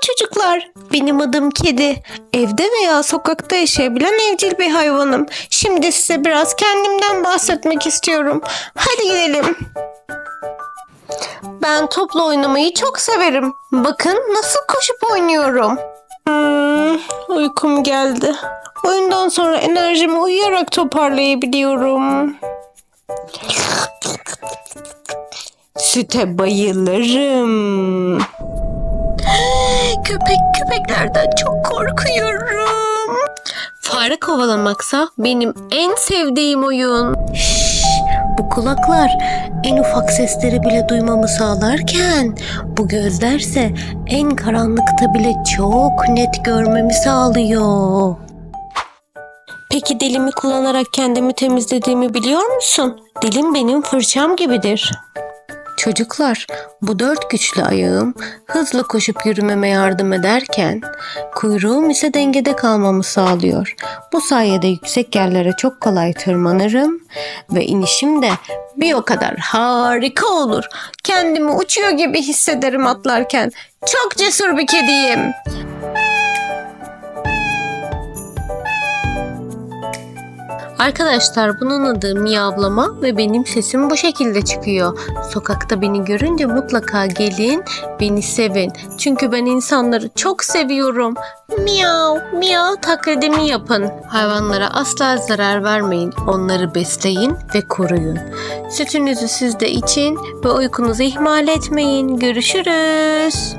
Çocuklar, benim adım kedi. Evde veya sokakta yaşayabilen evcil bir hayvanım. Şimdi size biraz kendimden bahsetmek istiyorum. Hadi gidelim. Ben topla oynamayı çok severim. Bakın nasıl koşup oynuyorum. Hmm, uykum geldi. Oyundan sonra enerjimi uyuyarak toparlayabiliyorum. Süte bayılırım. Köpek köpeklerden çok korkuyorum. Fare kovalamaksa benim en sevdiğim oyun. Şşş, bu kulaklar en ufak sesleri bile duymamı sağlarken bu gözlerse en karanlıkta bile çok net görmemi sağlıyor. Peki dilimi kullanarak kendimi temizlediğimi biliyor musun? Dilim benim fırçam gibidir. Çocuklar, bu dört güçlü ayağım hızlı koşup yürümeme yardım ederken kuyruğum ise dengede kalmamı sağlıyor. Bu sayede yüksek yerlere çok kolay tırmanırım ve inişim de bir o kadar harika olur. Kendimi uçuyor gibi hissederim atlarken. Çok cesur bir kediyim. Arkadaşlar bunun adı miyavlama ve benim sesim bu şekilde çıkıyor. Sokakta beni görünce mutlaka gelin, beni sevin. Çünkü ben insanları çok seviyorum. Miyav, miyav taklidimi yapın. Hayvanlara asla zarar vermeyin. Onları besleyin ve koruyun. Sütünüzü siz de için ve uykunuzu ihmal etmeyin. Görüşürüz.